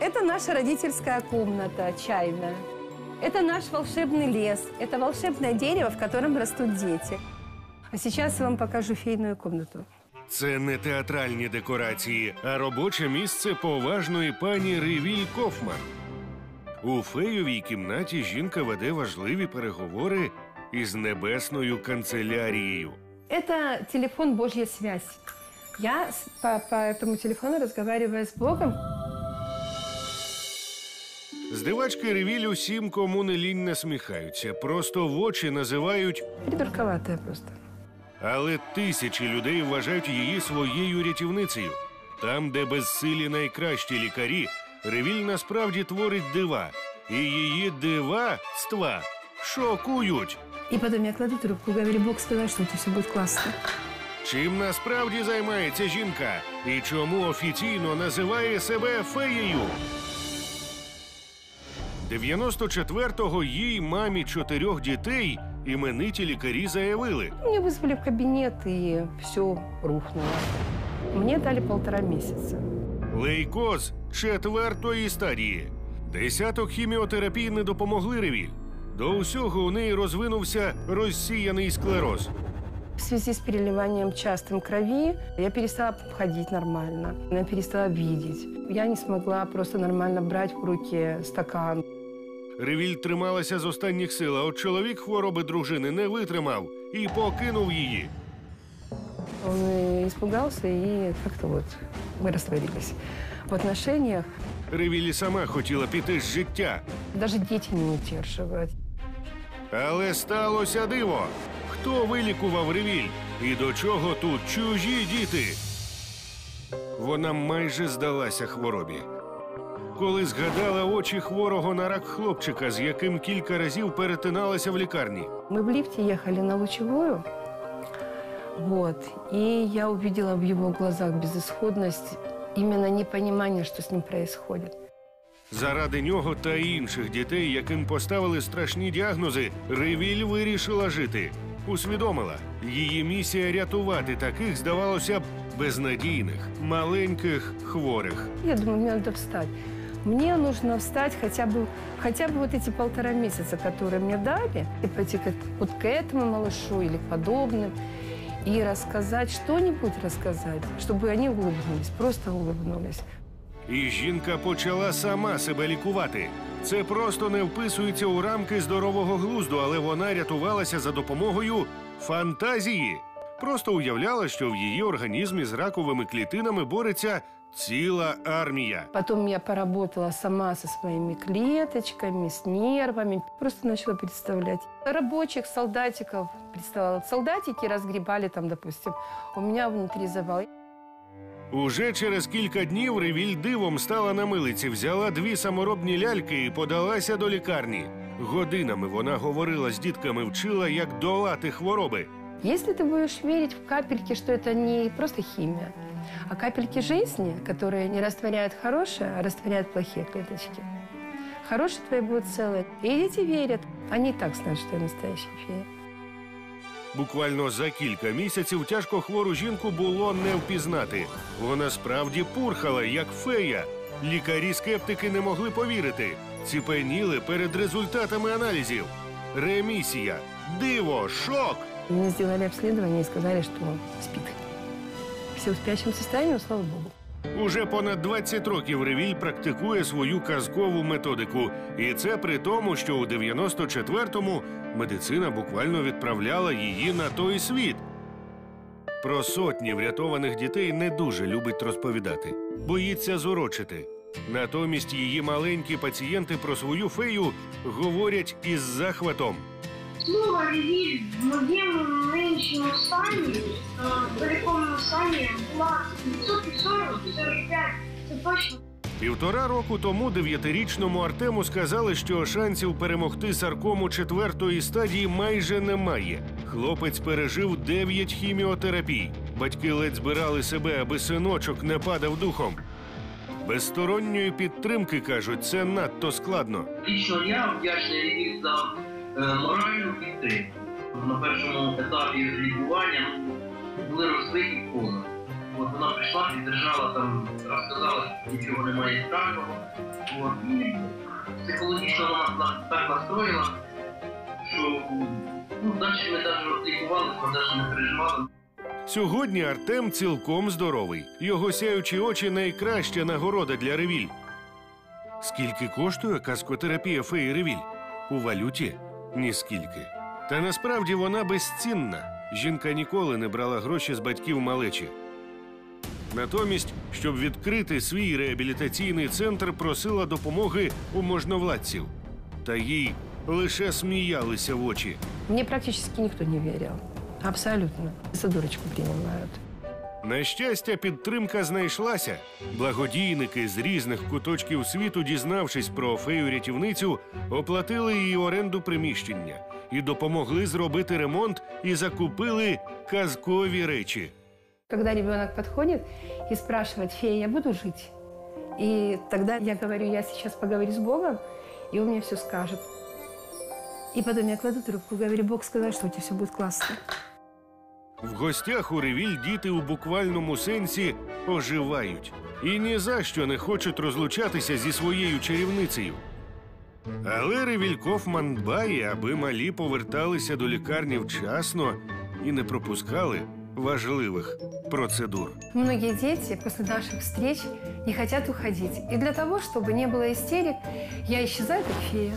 Это наша родительская комната, чайная. Это наш волшебный лес. Это волшебное дерево, в котором растут дети. А сейчас я вам покажу фейную комнату. Це не театральні декорації, а робоче місце поважної пані Ревіль Кофман. У фейовій кімнаті жінка веде важливі переговори із небесною канцелярією. Это телефон «Божья связь». Я с- по, по этому телефону разговариваю с Богом. Здивачки Ревіль усім, кому не лінь насміхаються, просто в очі називають, Придурковатая просто. але тисячі людей вважають її своєю рятівницею. Там, де безсилі найкращі лікарі, Ревіль насправді творить дива, і її дива-ства шокують. И потом я кладу трубку, говорю, Бог сказал, что это все будет классно. Чим насправді займається жінка і чому офіційно називає себе феєю? 94-го їй мамі чотирьох дітей імениті лікарі заявили. Меня вызвали в кабинет, и все рухнуло. Мне дали полтора месяца. Лейкоз четвертої стадії. Десяток хіміотерапій не допомогли Ревіль. До усього у неї розвинувся розсіяний склероз. В связи с переливанием частым крови я перестала ходить нормально. Я перестала видеть. Я не смогла просто нормально брать в руки стакан. Ревіль трималася з останніх сил, а от чоловік хвороби дружини не витримав і покинув її. Он испугался, и как-то вот мы растворились в отношениях. Ревілі сама хотіла піти з життя, Даже дети не удерживают. але сталося диво. Хто вилікував Ревіль? І до чого тут чужі діти? Вона майже здалася хворобі. Коли згадала очі хворого на рак хлопчика, з яким кілька разів перетиналася в лікарні. Мы в лифте ехали на лучевую. Вот. И я увидела в его глазах безысходность, именно непонимание, что с ним происходит. Заради нього та інших дітей, яким поставили страшні діагнози, Ревіль вирішила жити. Усвідомила, її місія рятувати таких, здавалося б, безнадійних, маленьких хворих. Я думаю, мне надо встать. Мне нужно встать хотя бы, хотя бы вот эти полтора месяца, которые мне дали, и пойти к, вот к этому малышу или к подобным, и рассказать, что-нибудь рассказать, чтобы они улыбнулись, просто улыбнулись. І жінка почала сама себе лікувати. Це просто не вписується у рамки здорового глузду, але вона рятувалася за допомогою фантазії. Просто уявляла, що в її організмі з раковими клітинами бореться ціла армія. Потом я поработала сама со своими клеточками, с нервами. Просто начала представлять. Рабочих, солдатиков представляла. Солдатики разгребали там, допустим, у меня внутри завал. Уже через кілька днів Ревіль дивом стала на милиці, взяла дві саморобні ляльки і подалася до лікарні. Годинами вона говорила з дітками, вчила, як долати хвороби. Если ты будешь верить в капельки, что это не просто химия, а капельки жизни, которые не растворяют хорошее, а растворяют плохие клеточки, хорошие твои будут целые. И дети верят. Они и так знают, что я настоящая фея. Буквально за кілька місяців тяжко хвору жінку було не впізнати. Вона справді пурхала, як фея. Лікарі-скептики не могли повірити. Ціпеніли перед результатами аналізів. Ремісія, диво, шок. Мне сделали обследование и сказали, что спит. Все в спящем состоянии, слава богу. Уже понад 20 років Ревіль практикує свою казкову методику. І це при тому, що у 94-му медицина буквально відправляла її на той світ. Про сотні врятованих дітей не дуже любить розповідати, боїться зорочити. Натомість її маленькі пацієнти про свою фею говорять із захватом. Слово «ревіль» в моєму нинішньому стані, в великому стані, була відсотків 40-45. Це точно. Півтора року тому дев'ятирічному Артему сказали, що шансів перемогти саркому четвертої стадії майже немає. Хлопець пережив дев'ять хіміотерапій. Батьки ледь збирали себе, аби синочок не падав духом. Без підтримки кажуть, це надто складно. Лічно я вдячний за моральну підтримку. На першому етапі лікування ну, були розбиті кола. От вона прийшла, піддержала там, розказала, що нічого немає страшного. От, і психологічно вона так настроїла, що ну, далі ми навіть лікувалися, ми не переживали. Сьогодні Артем цілком здоровий. Його сяючі очі найкраща нагорода для ревіль. Скільки коштує казкотерапія феї ревіль? У валюті? Ніскільки. Та насправді вона безцінна. Жінка ніколи не брала гроші з батьків малечі. Натомість, щоб відкрити свій реабілітаційний центр, просила допомоги у можновладців. Та їй лише сміялися в очі. Мне практически никто не верил. Абсолютно. За дурочку принимают. На щастя, підтримка знайшлася. Благодійники з різних куточків світу, дізнавшись про фею-рятівницю, оплатили її оренду приміщення і допомогли зробити ремонт і закупили казкові речі. Когда ребенок подходит и спрашивает, фея, я буду жить? И тогда я говорю, я сейчас поговорю с Богом, и он мне все скажет. И потом я кладу трубку, говорю, Бог сказал, что у тебя все будет классно. В гостях у ревіль діти у буквальному сенсі оживають і ні за що не хочуть розлучатися зі своєю чарівницею. Але Ревіль Кофман дбає, аби малі поверталися до лікарні вчасно і не пропускали важливих процедур. Многие дети после наших встреч не хотят уходить. И для того, чтобы не было истерик, я исчезаю как фея.